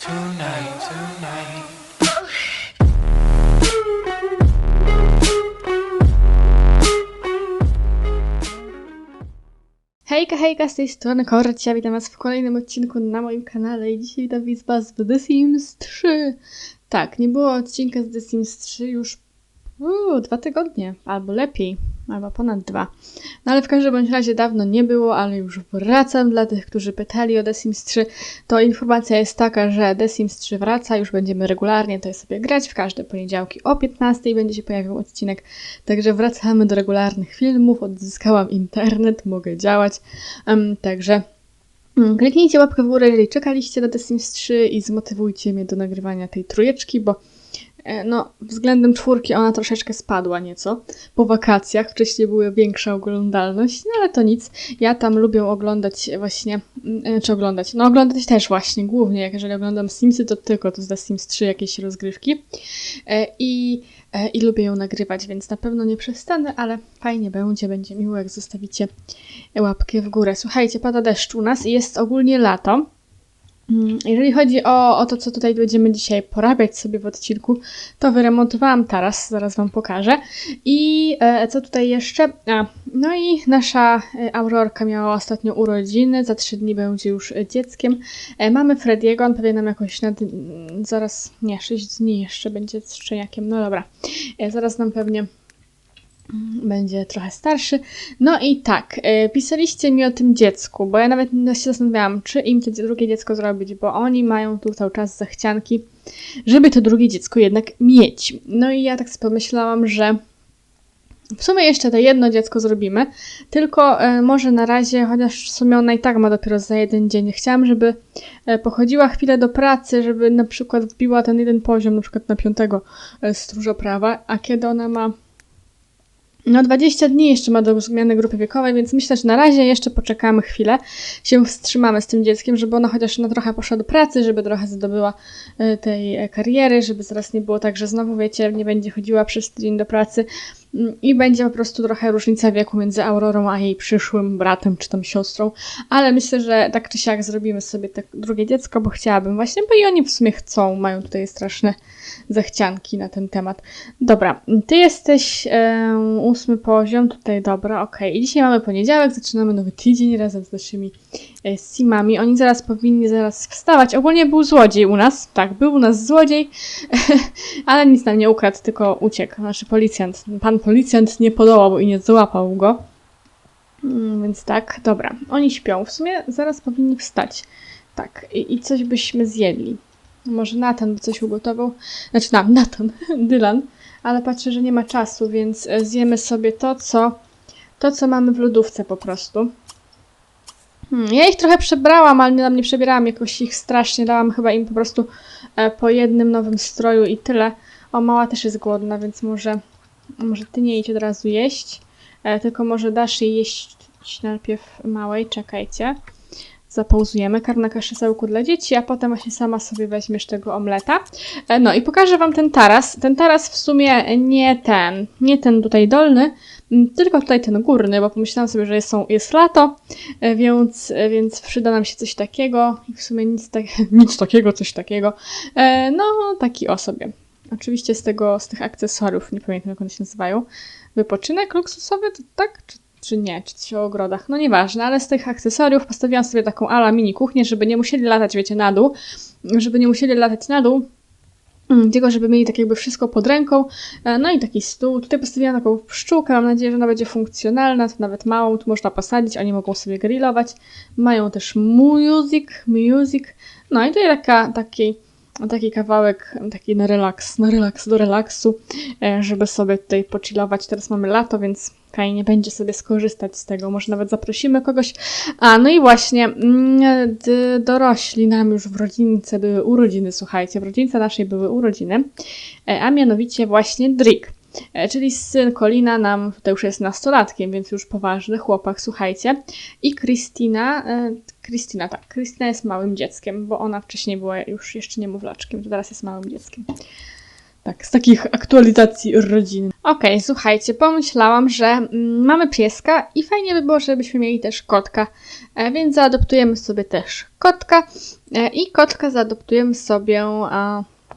tonight. Hejka, hejka, z tej strony Korcia, witam was w kolejnym odcinku na moim kanale i dzisiaj witam was w The Sims 3. Tak, nie było odcinka z The Sims 3 już uu, dwa tygodnie, albo lepiej, albo ponad dwa. No ale w każdym bądź razie dawno nie było, ale już wracam. Dla tych, którzy pytali o The Sims 3, to informacja jest taka, że The Sims 3 wraca, już będziemy regularnie tutaj sobie grać. W każde poniedziałki o 15 będzie się pojawił odcinek, także wracamy do regularnych filmów. Odzyskałam internet, mogę działać, Em, także mm, kliknijcie łapkę w górę, jeżeli czekaliście na The Sims 3 i zmotywujcie mnie do nagrywania tej trójeczki, bo No, względem czwórki ona troszeczkę spadła nieco po wakacjach. Wcześniej była większa oglądalność, no ale to nic. Ja tam lubię oglądać właśnie, mm, czy oglądać, no oglądać też właśnie, głównie jak jeżeli oglądam Simsy, to tylko to z The Sims 3 jakieś rozgrywki. E, I, e, I lubię ją nagrywać, więc na pewno nie przestanę, ale fajnie będzie, będzie miło jak zostawicie łapkę w górę. Słuchajcie, pada deszcz u nas i jest ogólnie lato. Mm, Jeżeli chodzi o, o to, co tutaj będziemy dzisiaj porabiać sobie w odcinku, to wyremontowałam taras, zaraz Wam pokażę. I e, co tutaj jeszcze? A, no i nasza e, Aurorka miała ostatnio urodziny, za trzy dni będzie już dzieckiem. E, mamy Frediego, on pewnie nam jakoś nad, zaraz, nie, 6 dni jeszcze będzie z szczeniakiem, no dobra. E, zaraz nam pewnie będzie trochę starszy. No i tak, e, pisaliście mi o tym dziecku, bo ja nawet się zastanawiałam, czy im to drugie dziecko zrobić, bo oni mają tu cały czas zachcianki, żeby to drugie dziecko jednak mieć. No i ja tak sobie pomyślałam, że w sumie jeszcze to jedno dziecko zrobimy, tylko e, może na razie, chociaż w sumie ona i tak ma dopiero za jeden dzień. Chciałam, żeby e, pochodziła chwilę do pracy, żeby na przykład wbiła ten jeden poziom, na przykład na piątego stróża prawa, a kiedy ona ma no 20 dni jeszcze ma do zmiany grupy wiekowej, więc myślę, że na razie jeszcze poczekamy chwilę, się wstrzymamy z tym dzieckiem, żeby ona chociaż na trochę poszła do pracy, żeby trochę zdobyła e, tej kariery, żeby zaraz nie było tak, że znowu wiecie, nie będzie chodziła przez tydzień do pracy i będzie po prostu trochę różnica wieku między Aurorą a jej przyszłym bratem czy tam siostrą, ale myślę, że tak czy siak zrobimy sobie tak drugie dziecko, bo chciałabym właśnie, bo i oni w sumie chcą, mają tutaj straszne zachcianki na ten temat. Dobra, ty jesteś e, ósmy poziom, tutaj dobra, okej. I dzisiaj mamy poniedziałek, zaczynamy nowy tydzień razem z naszymi e, simami. Oni zaraz powinni zaraz wstawać. Ogólnie był złodziej u nas, tak, był u nas złodziej, ale nic nam nie ukradł, tylko uciekł. Nasz policjant, pan policjant nie podołał i nie złapał go. Mm, Więc tak, dobra. Oni śpią. W sumie zaraz powinni wstać. Tak, i, i coś byśmy zjedli. Może Nathan by coś ugotował. Znaczy, na, Nathan, Dylan. Ale patrzę, że nie ma czasu, więc e, zjemy sobie to, co, to, co mamy w lodówce po prostu. Hmm, ja ich trochę przebrałam, ale nie, nie przebierałam jakoś ich strasznie. Dałam chyba im po prostu e, po jednym nowym stroju i tyle. O, mała też jest głodna, więc może, może ty nie idź od razu jeść. E, tylko może dasz jej jeść najpierw małej, czekajcie. Zapauzujemy. Karm na kaszesełku dla dzieci, a potem właśnie sama sobie weźmiesz tego omleta. E, No i pokażę Wam ten taras. Ten taras w sumie nie ten, nie ten tutaj dolny, tylko tutaj ten górny, bo pomyślałam sobie, że jest, są, jest lato, e, więc, więc przyda nam się coś takiego i w sumie nic, tak, nic takiego, coś takiego. No, taki o sobie. Oczywiście z tego, z tych akcesoriów, nie pamiętam jak one się nazywają. Wypoczynek luksusowy, to tak? Czy, czy nie? Czy coś o ogrodach? No nieważne, ale z tych akcesoriów postawiłam sobie taką ala mini kuchnię, żeby nie musieli latać, wiecie, na dół. Żeby nie musieli latać na dół, mm, tylko żeby mieli tak jakby wszystko pod ręką. E, No i taki stół. Tutaj postawiłam taką pszczółkę, mam nadzieję, że ona będzie funkcjonalna, to nawet małą, tu można posadzić, oni mogą sobie grillować. Mają też music, music. No i tutaj taka, taki, taki kawałek, taki na relaks, na relaks, do relaksu, e, żeby sobie tutaj pochillować. Teraz mamy lato, więc fajnie będzie sobie skorzystać z tego. Może nawet zaprosimy kogoś. A, no i właśnie, mm, dorośli nam już w rodzince były urodziny, słuchajcie, w rodzince naszej były urodziny, e, a mianowicie właśnie Drick. E, Czyli syn Colina nam tutaj już jest nastolatkiem, więc już poważny chłopak, słuchajcie. I Kristina, e, Kristina, tak, Kristina jest małym dzieckiem, bo ona wcześniej była już jeszcze niemowlaczkiem, to teraz jest małym dzieckiem. Tak, z takich aktualizacji rodziny. Okej, słuchajcie, pomyślałam, że mm, mamy pieska i fajnie by było, żebyśmy mieli też kotka. E, więc zaadoptujemy sobie też kotka e, i kotka zaadoptujemy sobie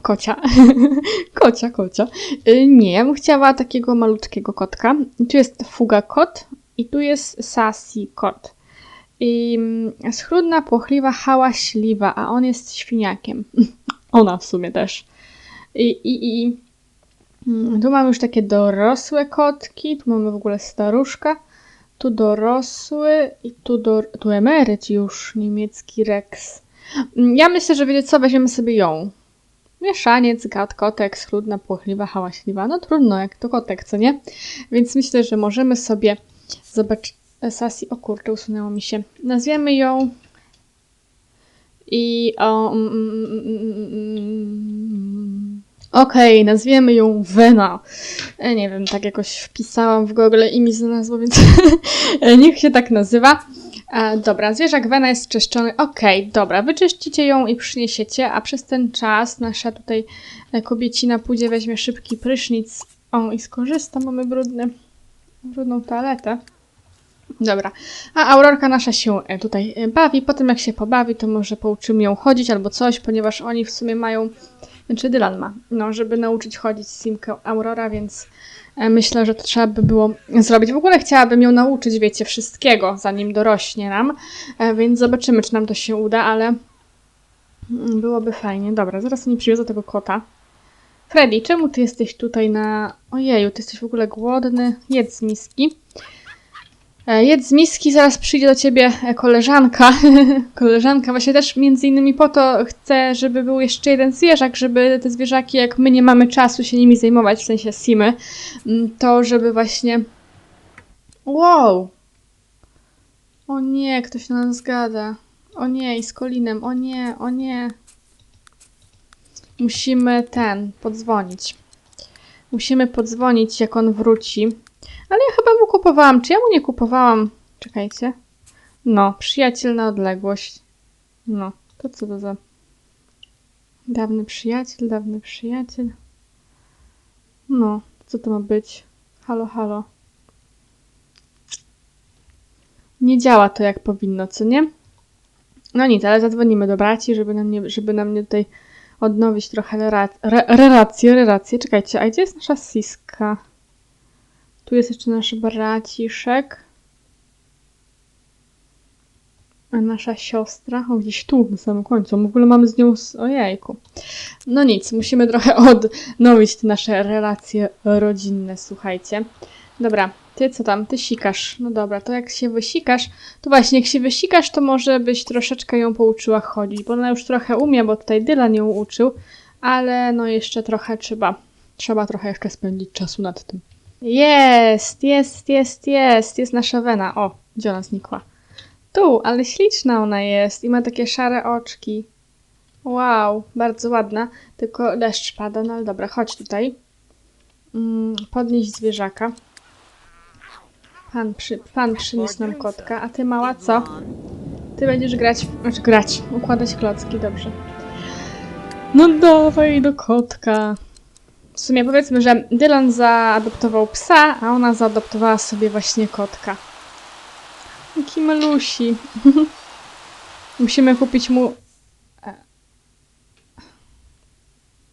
kocia. kocia, kocia. E, nie, ja bym chciała takiego malutkiego kotka. Tu jest fuga kot i tu jest sassy kot. I mm, schludna, płochliwa, hałaśliwa, a on jest świniakiem. Ona w sumie też. I, i, i mm, tu mamy już takie dorosłe kotki, tu mamy w ogóle staruszka, tu dorosły i tu, do, tu emeryt już, niemiecki Rex. Mm, Ja myślę, że wiecie co, weźmiemy sobie ją. Mieszaniec, gad, kotek, schludna, płochliwa, hałaśliwa. No trudno, jak to kotek, co nie? Więc myślę, że możemy sobie zobaczyć. Sasi, o kurczę, usunęło mi się. Nazwiemy ją i mm, Okej, nazwiemy ją Vena. E, Nie wiem, tak jakoś wpisałam w Google imię za nazwą, więc niech się tak nazywa. E, dobra, zwierzak Vena jest czyszczony. Okej, dobra, wyczyścicie ją i przyniesiecie, a przez ten czas nasza tutaj e, kobiecina pójdzie, weźmie szybki prysznic. O, i skorzysta, mamy brudny, brudną toaletę. Dobra, a Aurorka nasza się e, tutaj e, bawi. Potem jak się pobawi, to może pouczymy ją chodzić albo coś, ponieważ oni w sumie mają, znaczy Dylan ma, no, żeby nauczyć chodzić Simkę Aurora, więc myślę, że to trzeba by było zrobić. W ogóle chciałabym ją nauczyć, wiecie, wszystkiego, zanim dorośnie nam, e, więc zobaczymy, czy nam to się uda, ale mm, byłoby fajnie. Dobra, zaraz nie przywiozę tego kota. Freddy, czemu ty jesteś tutaj na... Ojeju, ty jesteś w ogóle głodny. Jedz z miski. E, Jedz z miski, zaraz przyjdzie do ciebie e, koleżanka. koleżanka właśnie też między innymi po to chce, żeby był jeszcze jeden zwierzak, żeby te zwierzaki, jak my nie mamy czasu się nimi zajmować, w sensie simy, to żeby właśnie... Wow! O nie, ktoś na nas gada. O nie, i z Kolinem. O nie, o nie. Musimy ten, podzwonić. Musimy podzwonić, jak on wróci. Ale ja chyba mu kupowałam. Czy ja mu nie kupowałam? Czekajcie. No, przyjaciel na odległość. No, to co to za. Dawny przyjaciel, dawny przyjaciel. No, co to ma być? Halo, halo. Nie działa to jak powinno, co nie? No nic, ale zadzwonimy do braci, żeby nam nie, żeby nam nie tutaj odnowić trochę rela- re, relacje, relacje. Czekajcie, a gdzie jest nasza Siska? Tu jest jeszcze nasz braciszek. A nasza siostra, o gdzieś tu, na samym końcu. W ogóle mamy z nią, s- ojejku. No nic, musimy trochę odnowić te nasze relacje rodzinne, słuchajcie. Dobra, ty co tam, ty sikasz. No dobra, to jak się wysikasz, to właśnie jak się wysikasz, to może byś troszeczkę ją pouczyła chodzić, bo ona już trochę umie, bo tutaj Dylan ją uczył, ale no jeszcze trochę trzeba, trzeba trochę jeszcze spędzić czasu nad tym. Jest, jest, jest, jest, jest nasza Wena. O, gdzie ona znikła? Tu, ale śliczna ona jest i ma takie szare oczki. Wow, bardzo ładna, tylko deszcz pada, no ale dobra, chodź tutaj. Mm, podnieść zwierzaka. Pan, przy, pan przyniósł nam kotka, a ty mała co? Ty będziesz grać, znaczy grać, układać klocki, dobrze. No dawaj do kotka. W sumie powiedzmy, że Dylan zaadoptował psa, a ona zaadoptowała sobie właśnie kotka. Jaki malusi. Musimy kupić mu... e,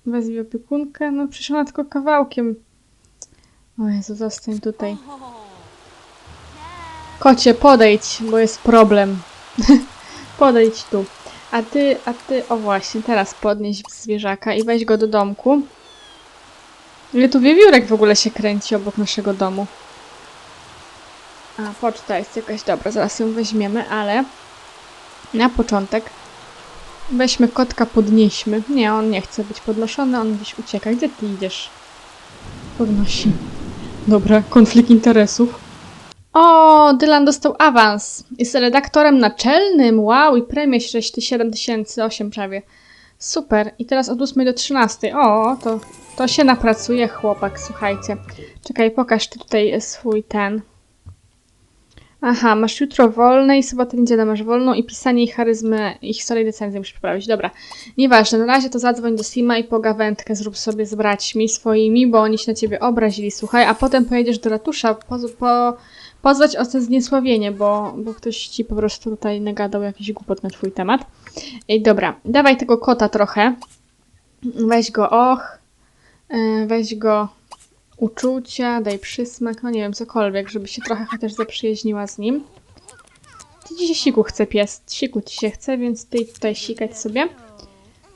Wezwij opiekunkę. No przecież ona tylko kawałkiem. O Jezu, zostań tutaj. Kocie, podejdź, bo jest problem. podejdź tu. A ty, a ty, o właśnie, teraz podnieś zwierzaka i weź go do domku. Ile tu wiewiórek w ogóle się kręci obok naszego domu. A, poczta jest jakaś dobra, zaraz ją weźmiemy, ale na początek weźmy kotka, podnieśmy. Nie, on nie chce być podnoszony, on gdzieś ucieka. Gdzie ty idziesz? Podnosi. Dobra, konflikt interesów. O, Dylan dostał awans. Jest redaktorem naczelnym. Wow, i premię 7000, 8 prawie. Super. I teraz od 8 do 13. O, to, to się napracuje chłopak, słuchajcie. Czekaj, pokaż ty tutaj swój ten. Aha, masz jutro wolne i sobotę, niedzielę masz wolną i pisanie i charyzmy i historię decyzji musisz poprawić. Dobra, nieważne, na razie to zadzwoń do Sima i pogawędkę zrób sobie z braćmi swoimi, bo oni się na ciebie obrazili, słuchaj, a potem pojedziesz do ratusza po, po, pozwać o to zniesławienie, bo, bo ktoś ci po prostu tutaj nagadał jakiś głupot na twój temat. Ej, dobra, dawaj tego kota trochę. Weź go och, e, weź go uczucia, daj przysmak, no nie wiem, cokolwiek, żeby się trochę chociaż zaprzyjaźniła z nim. Ty dzisiaj siku chce pies, siku ci się chce, więc ty tutaj sikać sobie.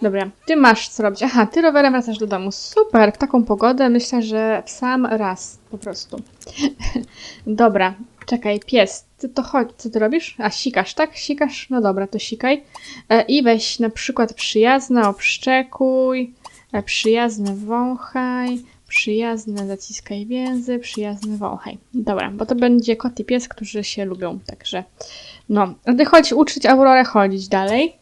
Dobra, ty masz co robić. Aha, ty rowerem wracasz do domu. Super, w taką pogodę myślę, że w sam raz po prostu. dobra, czekaj, pies, ty to chodź, co ty robisz? A, sikasz, tak? Sikasz? No dobra, to sikaj. E, I weź na przykład przyjazne, obszczekuj, e, przyjazne wąchaj, przyjazne zaciskaj więzy, przyjazne wąchaj. Dobra, bo to będzie kot i pies, którzy się lubią, także no. A ty chodź uczyć Aurorę chodzić dalej.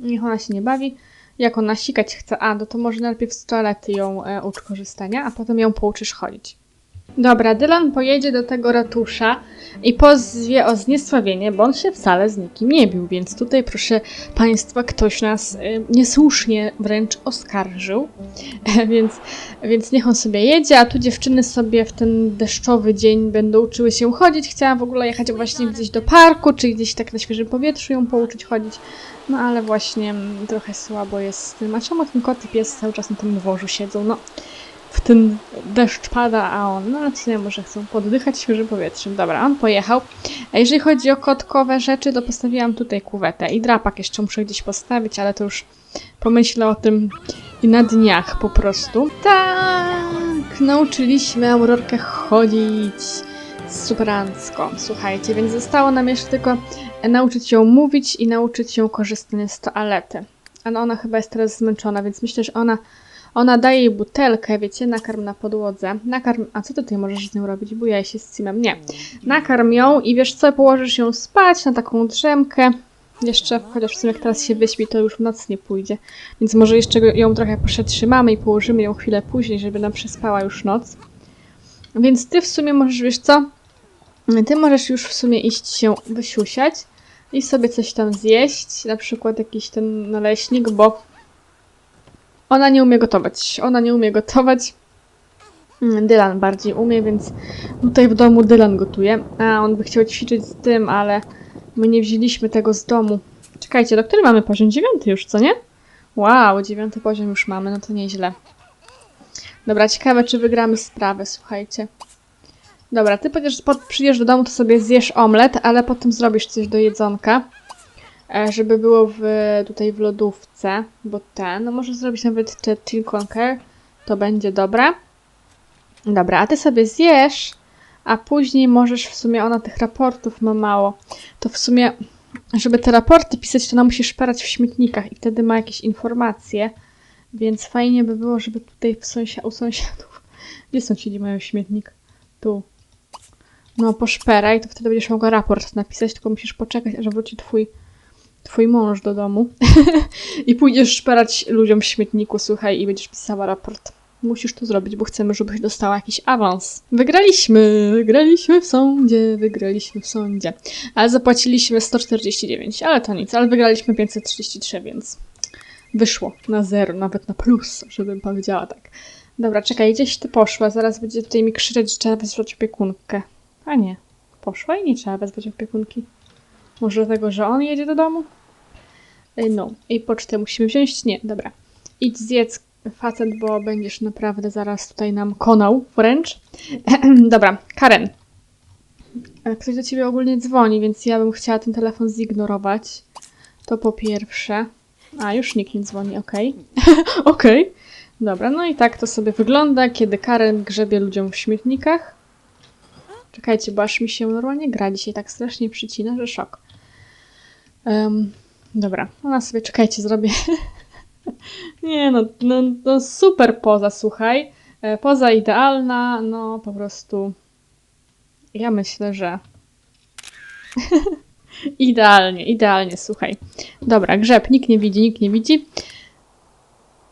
Niech ona się nie bawi. Jak ona sikać chce, a, no to może najpierw z toalety ją e, ucz korzystania, a potem ją pouczysz chodzić. Dobra, Dylan pojedzie do tego ratusza i pozwie o zniesławienie, bo on się wcale z nikim nie bił, więc tutaj proszę Państwa, ktoś nas y, niesłusznie wręcz oskarżył, więc, więc niech on sobie jedzie, a tu dziewczyny sobie w ten deszczowy dzień będą uczyły się chodzić. Chciałam w ogóle jechać właśnie gdzieś do parku, czy gdzieś tak na świeżym powietrzu ją pouczyć chodzić, no ale właśnie mm, trochę słabo jest z tym. A czemu ten kot i pies cały czas na tym dworzu siedzą? No, w ten deszcz pada, a on, no nie, może chcą poddychać świeżym powietrzem. Dobra, on pojechał. A jeżeli chodzi o kotkowe rzeczy, to postawiłam tutaj kuwetę i drapak jeszcze muszę gdzieś postawić, ale to już pomyślę o tym i na dniach po prostu. Tak, nauczyliśmy Aurorkę chodzić superancko, słuchajcie, więc zostało nam jeszcze tylko nauczyć ją mówić i nauczyć ją korzystania z toalety. Ale ona chyba jest teraz zmęczona, więc myślę, że ona ona daje jej butelkę, wiecie, nakarm na podłodze. Nakarm. A co ty tutaj możesz z nią robić? Bujaj się z Simem. Nie. Nakarm ją i wiesz co, położysz ją spać na taką drzemkę. Jeszcze, chociaż w sumie jak teraz się wyśpi, to już w noc nie pójdzie. Więc może jeszcze ją trochę przetrzymamy i położymy ją chwilę później, żeby nam przespała już noc. Więc ty w sumie możesz, wiesz co? Ty możesz już w sumie iść się wysiusiać i sobie coś tam zjeść, na przykład jakiś ten naleśnik, bo ona nie umie gotować. Ona nie umie gotować. Mm, Dylan bardziej umie, więc tutaj w domu Dylan gotuje. A on by chciał ćwiczyć z tym, ale my nie wzięliśmy tego z domu. Czekajcie, do której mamy poziom? Dziewiąty już, co nie? Wow, dziewiąty poziom już mamy, no to nieźle. Dobra, ciekawe, czy wygramy sprawę, słuchajcie. Dobra, ty pod, przyjdziesz do domu, to sobie zjesz omlet, ale potem zrobisz coś do jedzonka. E, żeby było w, tutaj w lodówce, bo ten, no może zrobić nawet te Chill Conquer, to będzie dobre. Dobra, a ty sobie zjesz, a później możesz w sumie, ona tych raportów ma mało, to w sumie, żeby te raporty pisać, to ona musi szperać w śmietnikach i wtedy ma jakieś informacje, więc fajnie by było, żeby tutaj w sąsia u sąsiadów, gdzie sąsiedzi mają śmietnik? Tu. No, poszperaj, to wtedy będziesz mogła raport napisać, tylko musisz poczekać, aż wróci twój twój mąż do domu i pójdziesz szperać ludziom w śmietniku, słuchaj, i będziesz pisała raport. Musisz to zrobić, bo chcemy, żebyś dostała jakiś awans. Wygraliśmy, wygraliśmy w sądzie, wygraliśmy w sądzie. Ale zapłaciliśmy 149, ale to nic, ale wygraliśmy 533, więc wyszło na zero, nawet na plus, żebym powiedziała tak. Dobra, czekaj, gdzieś ty poszła, zaraz będzie tutaj mi krzyczeć, że trzeba wezwać opiekunkę. A nie, poszła i nie trzeba wezwać opiekunki. Może dlatego, że on jedzie do domu? No. I pocztę musimy wziąć? Nie, dobra. Idź zjedz facet, bo będziesz naprawdę zaraz tutaj nam konał wręcz. dobra, Karen. E, Ktoś do ciebie ogólnie dzwoni, więc ja bym chciała ten telefon zignorować. To po pierwsze. A, już nikt nie dzwoni, okej. okej. Dobra, no i tak to sobie wygląda, kiedy Karen grzebie ludziom w śmietnikach. Czekajcie, bo aż mi się normalnie gra dzisiaj tak strasznie przycina, że szok. Em, dobra, ona sobie, czekajcie, zrobię. Nie no, no, no super poza, słuchaj. E, Poza idealna, no po prostu. Ja myślę, że. idealnie, idealnie, słuchaj. Dobra, grzeb, nikt nie widzi, nikt nie widzi.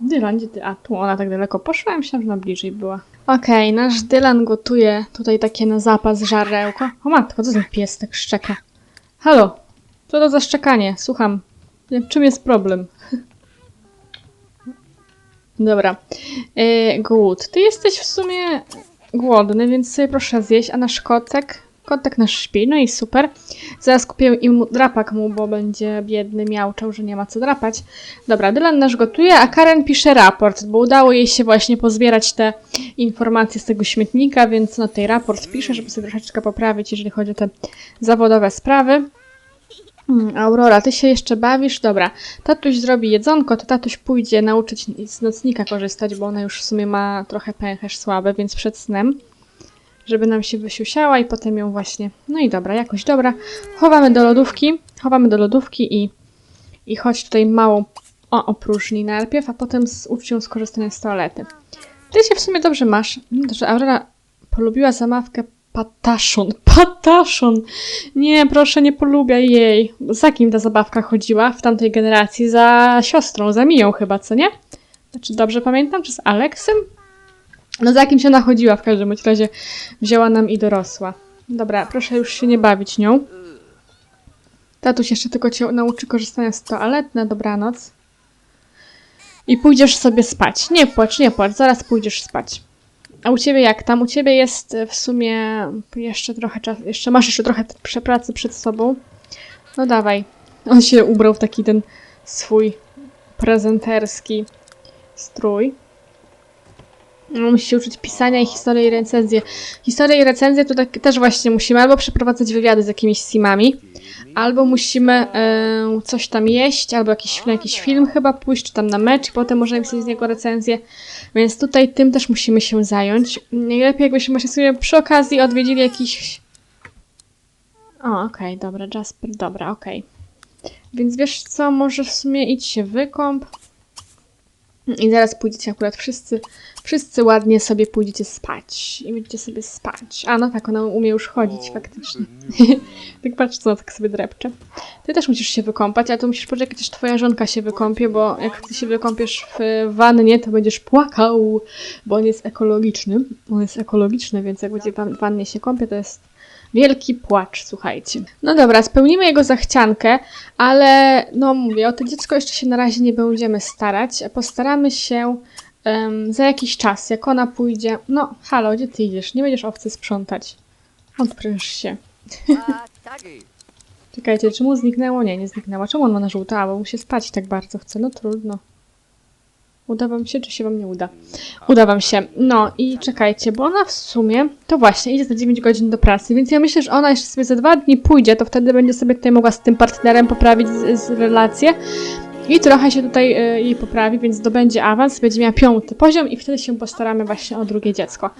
Dylan, gdzie ty? A, tu ona tak daleko poszła, ja myślałam, że na bliżej była. Okej, nasz Dylan gotuje tutaj takie na zapas żarełko. O matko, co ten pies tak szczeka? Halo, co to za szczekanie? Słucham. Czym jest problem? Dobra. E, głód. Ty jesteś w sumie głodny, więc sobie proszę zjeść, a nasz kotek? Kotek nasz śpi, no i super. Zaraz kupię i mu drapak mu, bo będzie biedny, miałczał, że nie ma co drapać. Dobra, Dylan nasz gotuje, a Karen pisze raport, bo udało jej się właśnie pozbierać te informacje z tego śmietnika, więc no tej raport pisze, żeby sobie troszeczkę poprawić, jeżeli chodzi o te zawodowe sprawy. Hmm, Aurora, ty się jeszcze bawisz? Dobra. Tatuś zrobi jedzonko, to tatuś pójdzie nauczyć z nocnika korzystać, bo ona już w sumie ma trochę pęcherz słaby, więc przed snem, żeby nam się wysiusiała i potem ją właśnie... No i dobra, jakoś dobra. Chowamy do lodówki, chowamy do lodówki i, i chodź tutaj małą o, opróżni najpierw, a potem z, ucz ją skorzystania z toalety. Ty się w sumie dobrze masz, że Aurora polubiła zamawkę pataszon. Pataszon! Nie, proszę, nie polubiaj jej. Za kim ta zabawka chodziła w tamtej generacji? Za siostrą, za Miją chyba, co nie? Znaczy, dobrze pamiętam? Czy z Aleksem? No za kimś ona chodziła w każdym razie. Wzięła nam i dorosła. Dobra, proszę już się nie bawić nią. Tatuś jeszcze tylko cię nauczy korzystania z toalet na dobranoc. I pójdziesz sobie spać. Nie płacz, nie płacz, zaraz pójdziesz spać. A u ciebie jak tam? U ciebie jest e, w sumie jeszcze trochę czasu, jeszcze masz jeszcze trochę prze- pracy przed sobą. No dawaj. On się ubrał w taki ten swój prezenterski strój. No, Musi się uczyć pisania i historii i recenzje. Historię i recenzję to tak, też właśnie musimy albo przeprowadzać wywiady z jakimiś simami, albo musimy e, coś tam jeść, albo jakiś, na jakiś film chyba pójść, czy tam na mecz i potem możemy pisać z niego recenzję. Więc tutaj tym też musimy się zająć. Najlepiej jakbyśmy właśnie sobie przy okazji odwiedzili jakiś... O, okej, dobra, Jasper, dobra, okej. Więc wiesz co, może w sumie idź się wykąp. I zaraz pójdziecie akurat wszyscy, wszyscy ładnie sobie pójdziecie spać. I będziecie sobie spać. A no tak, ona umie już chodzić faktycznie. tak patrz, co ona tak sobie drepcze. Ty też musisz się wykąpać, ale to musisz poczekać, aż twoja żonka się wykąpie, bo jak ty się wykąpiesz w wannie, to będziesz płakał, bo on jest ekologiczny. On jest ekologiczny, więc jak będzie w wannie się kąpie, to jest wielki płacz, słuchajcie. No dobra, spełnimy jego zachciankę, ale no mówię, o to dziecko jeszcze się na razie nie będziemy starać. Postaramy się em, za jakiś czas, jak ona pójdzie. No, halo, gdzie ty idziesz? Nie będziesz owcy sprzątać. Odpręż się. Czekajcie, czy mu zniknęło? Nie, nie zniknęła. Czemu on ma na żółto? A, bo mu się spać tak bardzo chce. No trudno. Uda wam się, czy się wam nie uda? Uda wam się. No i czekajcie, bo ona w sumie, to właśnie, idzie za 9 godzin do pracy, więc ja myślę, że ona jeszcze sobie za dwa dni pójdzie, to wtedy będzie sobie tutaj mogła z tym partnerem poprawić z, z relację i trochę się tutaj y, jej poprawi, więc zdobędzie awans, będzie miała piąty poziom i wtedy się postaramy właśnie o drugie dziecko.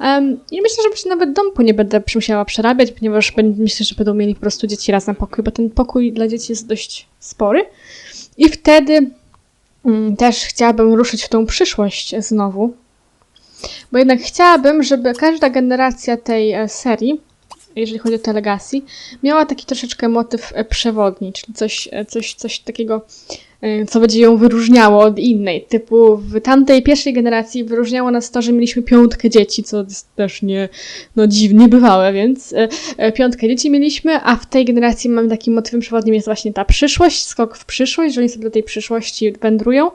Em, I myślę, że właśnie nawet domku nie będę musiała przerabiać, ponieważ ben- myślę, że będą mieli po prostu dzieci razem pokój, bo ten pokój dla dzieci jest dość spory. I wtedy też chciałabym ruszyć w tą przyszłość znowu, bo jednak chciałabym, żeby każda generacja tej e, serii, jeżeli chodzi o te Legacy, miała taki troszeczkę motyw e, przewodni, czyli coś, e, coś, coś takiego, co będzie ją wyróżniało od innej. Typu w tamtej pierwszej generacji wyróżniało nas to, że mieliśmy piątkę dzieci, co jest też nie, no dziwnie bywałe, więc e, e, piątkę dzieci mieliśmy, a w tej generacji mamy takim motywem przewodnim jest właśnie ta przyszłość, skok w przyszłość, że oni sobie do tej przyszłości wędrują.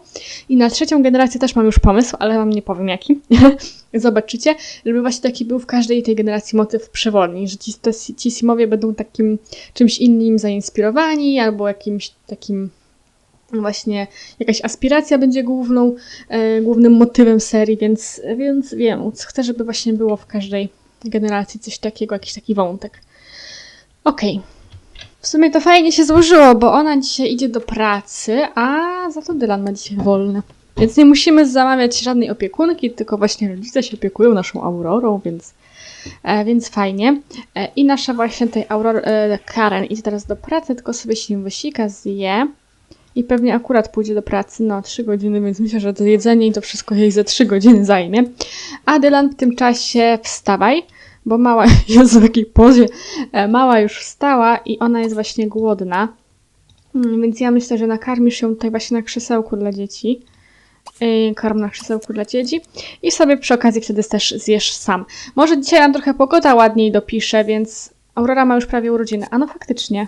I na trzecią generację też mam już pomysł, ale wam nie powiem jaki. Zobaczycie, żeby właśnie taki był w każdej tej generacji motyw przewodni, że ci, ci simowie będą takim czymś innym zainspirowani, albo jakimś takim właśnie jakaś aspiracja będzie główną, e, głównym motywem serii, więc, więc wiem, chcę, żeby właśnie było w każdej generacji coś takiego, jakiś taki wątek. Okej. W sumie to fajnie się złożyło, bo ona dzisiaj idzie do pracy, a za to Dylan ma dzisiaj wolny. Więc nie musimy zamawiać żadnej opiekunki, tylko właśnie rodzice się opiekują naszą Aurorą, więc, e, więc fajnie. E, I nasza właśnie tej Aurora, e, Karen idzie teraz do pracy, tylko sobie się wysika, zje. I pewnie akurat pójdzie do pracy, no 3 godziny, więc myślę, że to jedzenie i to wszystko jej ze 3 godziny zajmie. A Dylan w tym czasie wstawaj, bo mała, jest w jakiej pozie, e, mała już wstała i ona jest właśnie głodna. Mm, Więc ja myślę, że nakarmisz ją tutaj właśnie na krzesełku dla dzieci. yy, korm na krzesełku dla dzieci i sobie przy okazji wtedy też zjesz sam. Może dzisiaj nam trochę pogoda ładniej dopisze, więc Aurora ma już prawie urodziny. A no faktycznie.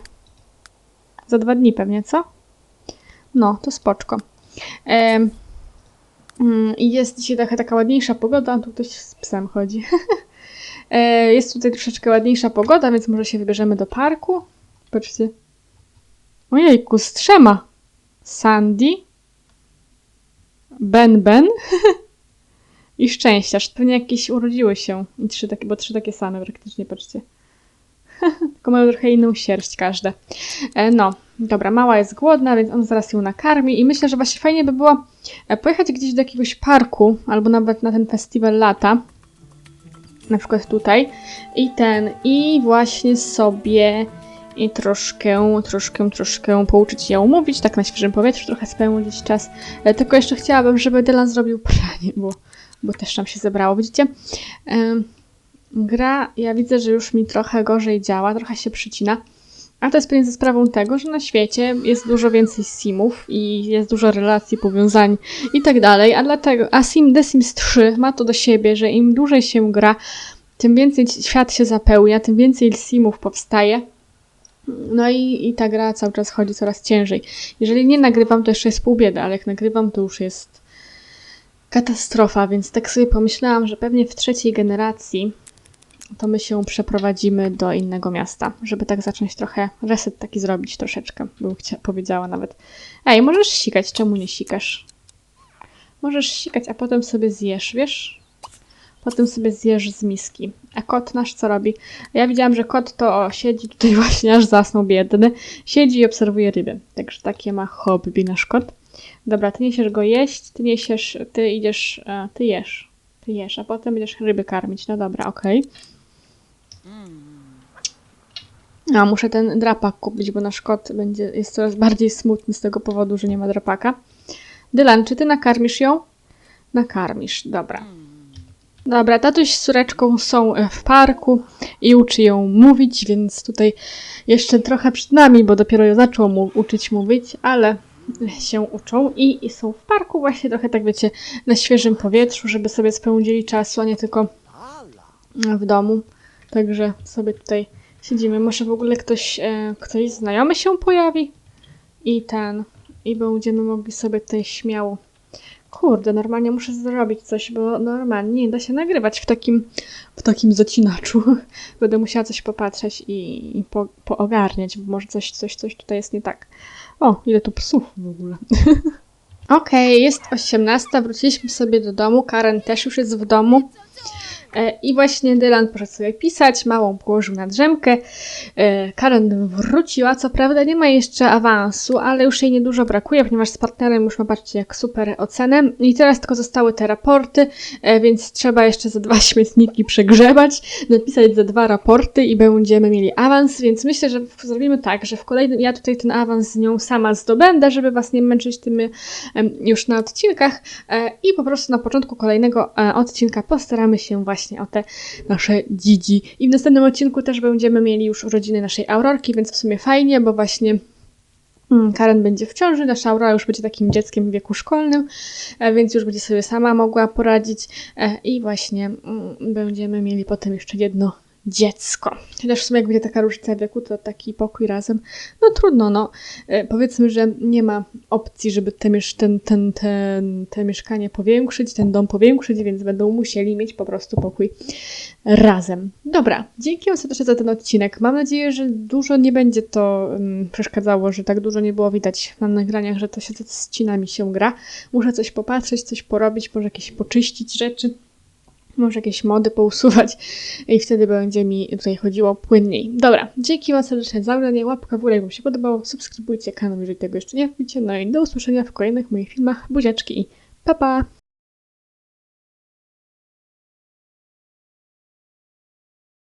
Za dwa dni pewnie, co? No, to spoczko. Mm, I jest dzisiaj trochę taka ładniejsza pogoda. Tu ktoś z psem chodzi. E, jest tutaj troszeczkę ładniejsza pogoda, więc może się wybierzemy do parku. Patrzcie. Ojejku, z trzema. Sandy, Ben Ben i Szczęściarz. Pewnie jakieś urodziły się. I trzy takie, bo trzy takie same praktycznie, patrzcie. Tylko mają trochę inną sierść każde. E, no, dobra, mała jest głodna, więc on zaraz ją nakarmi i myślę, że właśnie fajnie by było e, pojechać gdzieś do jakiegoś parku, albo nawet na ten festiwal lata. Na przykład tutaj. I ten, i właśnie sobie i troszkę, troszkę, troszkę pouczyć ją mówić, tak na świeżym powietrzu, trochę spędzić czas. E, Tylko jeszcze chciałabym, żeby Dylan zrobił pranie, bo, bo też nam się zebrało, widzicie? Gra, ja widzę, że już mi trochę gorzej działa, trochę się przycina. A to jest pewnie ze sprawą tego, że na świecie jest dużo więcej simów i jest dużo relacji, powiązań i tak dalej, a dlatego, a Sim The Sims 3 ma to do siebie, że im dłużej się gra, tym więcej świat się zapełnia, tym więcej simów powstaje. No i, i ta gra cały czas chodzi coraz ciężej. Jeżeli nie nagrywam, to jeszcze jest pół biedy, ale jak nagrywam, to już jest katastrofa, więc tak sobie pomyślałam, że pewnie w trzeciej generacji to my się przeprowadzimy do innego miasta, żeby tak zacząć trochę reset taki zrobić troszeczkę, bym powiedziała nawet. Ej, możesz sikać, czemu nie sikasz? Możesz sikać, a potem sobie zjesz, wiesz? Potem sobie zjesz z miski. A kot nasz co robi? Ja widziałam, że kot to o, siedzi tutaj właśnie, aż zasnął biedny. Siedzi i obserwuje ryby. Także takie ma hobby nasz kot. Dobra, ty niesiesz go jeść, ty niesiesz, ty idziesz, e, ty jesz. Ty jesz, a potem będziesz ryby karmić. No dobra, okej. A muszę ten drapak kupić, bo nasz kot będzie, jest coraz bardziej smutny z tego powodu, że nie ma drapaka. Dylan, czy ty nakarmisz ją? Nakarmisz, dobra. Dobra, tatuś z córeczką są e, w parku i uczy ją mówić, więc tutaj jeszcze trochę przed nami, bo dopiero ją zaczął mu uczyć mówić, ale się uczą i, i są w parku właśnie trochę tak wiecie, na świeżym powietrzu, żeby sobie spędzili czasu, a nie tylko w domu. Także sobie tutaj siedzimy. Może w ogóle ktoś, e, ktoś znajomy się pojawi i ten, i będziemy mogli sobie tutaj śmiało. Kurde, normalnie muszę zrobić coś, bo normalnie nie da się nagrywać w takim, w takim zacinaczu. Będę musiała coś popatrzeć i, i po, poogarniać, bo może coś, coś, coś tutaj jest nie tak. O, ile tu psów w ogóle. Okej, jest 18, wróciliśmy sobie do domu, Karen też już jest w domu. E, I właśnie Dylan poszedł sobie pisać, małą położył na drzemkę. E, Karen wróciła, co prawda nie ma jeszcze awansu, ale już jej niedużo brakuje, ponieważ z partnerem już ma, patrzcie, jak super ocenę. I teraz tylko zostały te raporty, e, więc trzeba jeszcze za dwa śmietniki przegrzebać, napisać za dwa raporty i będziemy mieli awans, więc myślę, że zrobimy tak, że w kolejnym, ja tutaj ten awans z nią sama zdobędę, żeby was nie męczyć tym em, już na odcinkach i po prostu na początku kolejnego odcinka postaramy się właśnie o te nasze dzidzi. I w następnym odcinku też będziemy mieli już urodziny naszej Aurorki, więc w sumie fajnie, bo właśnie mm, Karen będzie w ciąży, nasza Aurora już będzie takim dzieckiem w wieku szkolnym, e, więc już będzie sobie sama mogła poradzić e, i właśnie mm, będziemy mieli potem jeszcze jedno dziecko. Chociaż w sumie jak będzie taka różnica wieku, to taki pokój razem, no trudno, no. E, Powiedzmy, że nie ma opcji, żeby te, ten, ten, ten, te mieszkanie powiększyć, ten dom powiększyć, więc będą musieli mieć po prostu pokój razem. Dobra, dzięki wam serdecznie za ten odcinek. Mam nadzieję, że dużo nie będzie to um, przeszkadzało, że tak dużo nie było widać na nagraniach, że to się z cinami się gra. Muszę coś popatrzeć, coś porobić, może jakieś poczyścić rzeczy może jakieś mody pousuwać i wtedy będzie mi tutaj chodziło płynniej. Dobra, dzięki Wam serdecznie za oglądanie, łapka w górę, jak Wam się podobało, subskrybujcie kanał, jeżeli tego jeszcze nie robicie, no i do usłyszenia w kolejnych moich filmach, buziaczki i pa pa!